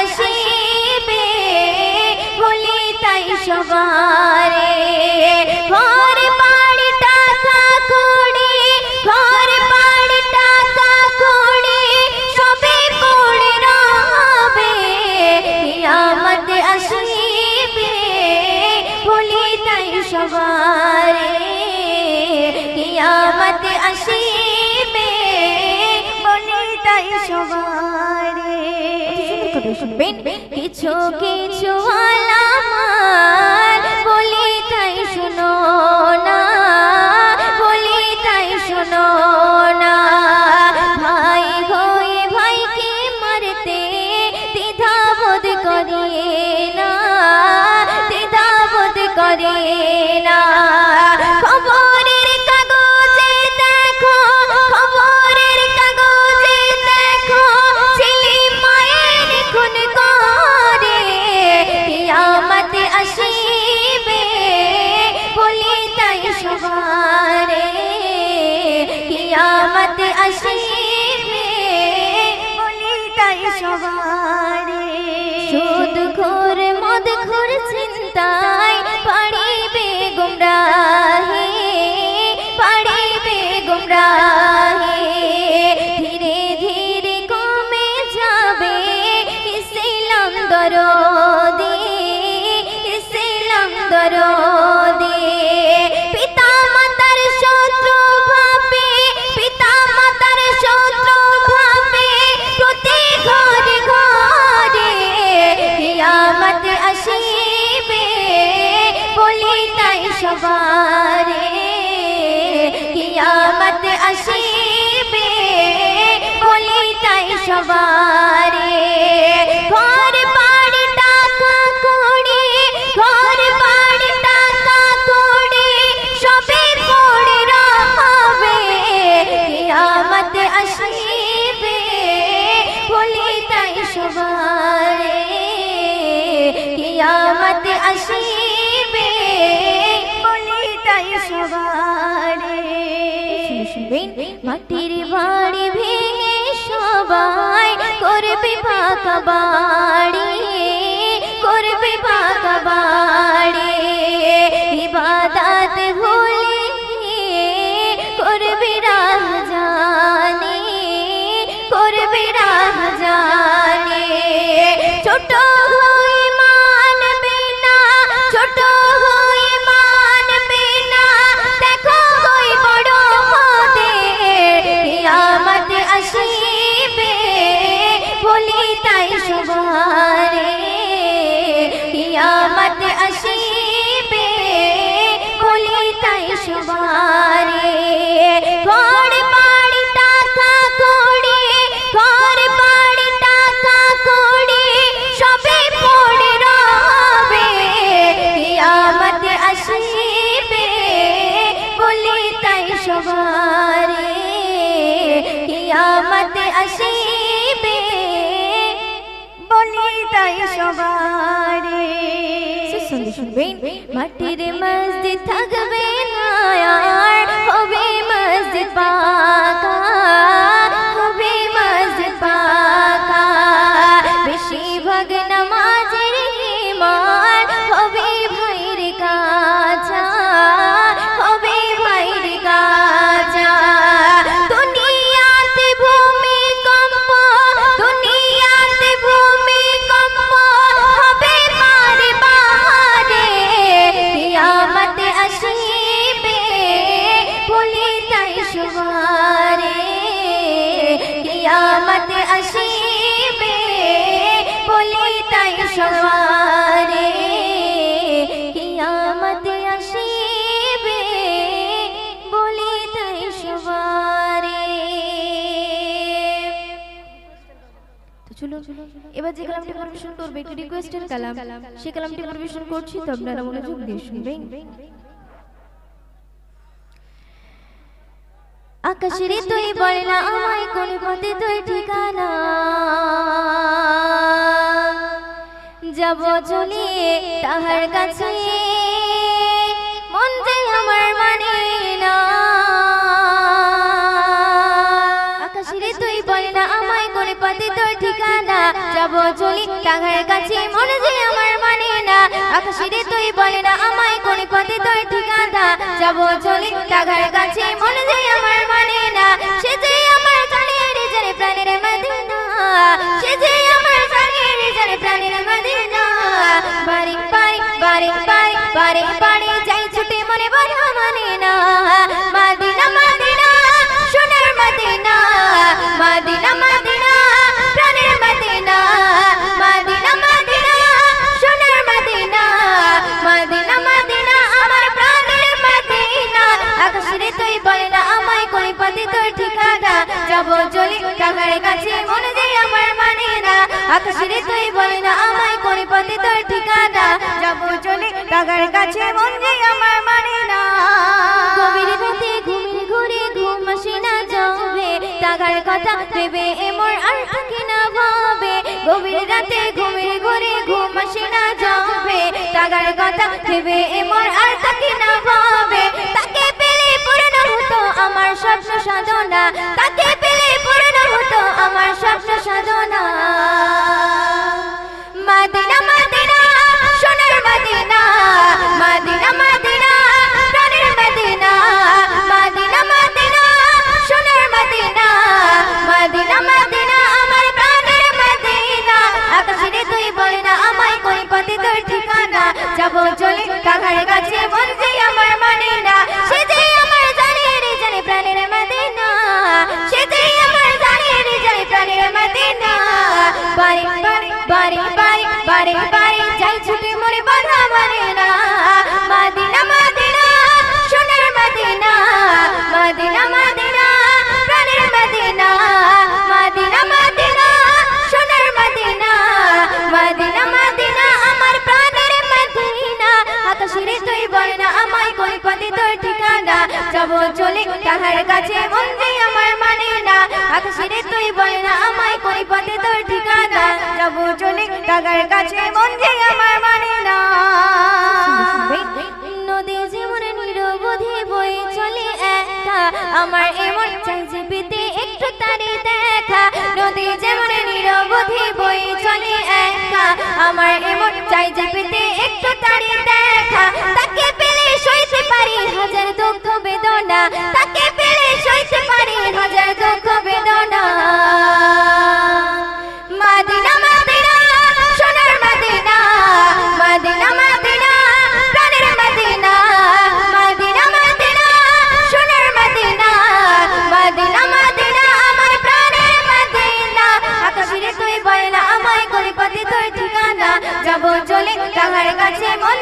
আসিবে বলি তাই সবারে শুনবেন কিছু কিছু আলামার বলি তাই শুনো না, বলি তাই শুনো না। ভাই হয়ে ভাইকে মারতে দ্বিধাবোধ করে ताईंशारे شبارے قیامت عشیبے بولی भोली شبارے মাটির বাড়ি ভেঙে সবাই করবে পাকা বাড়ি, করবে পাকা বাড়ি। ইবাদত ভুলে করবে রাহ জানে করবে রাহ ছোট আসিবে। বলি তাই সবারে। শুনবেন মাটির মসজিদ থাকবে না হবে মসজিদ পাকা। তো এবার যে কালামটি পরিবেশন করবে একটি রিকোয়েস্টের কালাম। সেই কালামটি পরিবেশন করছি তো আপনারা মনোযোগ দিয়ে শুনবেন আকাশের তুই বলে না আমায় কোন পথে তুই ঠিকানা? যাব চলিয়ে তাহার কাছে যাব চলি কাছে, মনে যে আমার মানে না। আকাশের তুই বলে না আমায় কোন পথে তোর ঠিকানা। যাব চলি কাছে, মনে যে আমার মানে না। সে যে আমার জানে প্রাণের সে যে আকাশের তুই বলে না, আমায় কোন পথে তোর ঠিকানা। যাব চলি টাকার কাছে, মন যে আমার মানে না। গভীর রাতে ঘুমিয়ে ঘুরে ঘুম না যাবে। টাকার কথা ভেবে এমর আর থাকে না ভাবে। গভীর রাতে ঘুমিয়ে ঘুরে ঘুম না যাবে। টাকার কথা ভেবে এমর আর থাকে না ভাবে। তাকে পেলে পূর্ণ হতো আমার স্বপ্ন সাধনা। তাকে হতো আমার স্বপ্ন সাধনা। মাদিনা মাদিনা। যাব চলে, তাহার কাছে মন আমার মানে না। আকাশের তুই বল না, আমায় কোন পথে তোর ঠিকানা? যাব চলে, তাহার কাছে মন আমার মানে না। নদী চলে একা। আমার এমন চাই যে পেতে একটু তারে দেখা। নদী যেমন নিরবধি বই চলে একা। আমার এমন চাই যে পেতে একটু তারে দেখা। তাকে পারি হাজার দুঃখ বেদনা। তাকে পেলে সইতে পারি হাজার দুঃখ বেদনা। মাদিনা মাদিনা, সোনার মাদিনা। মাদিনা মাদিনা, প্রাণের মাদিনা। মাদিনা মাদিনা, সোনার মাদিনা। মাদিনা মাদিনা, আমার প্রাণের মাদিনা। আকাশের তুই বল আমায় করি পথে তোর ঠিকানা। যাব চলে তাহার কাছে মন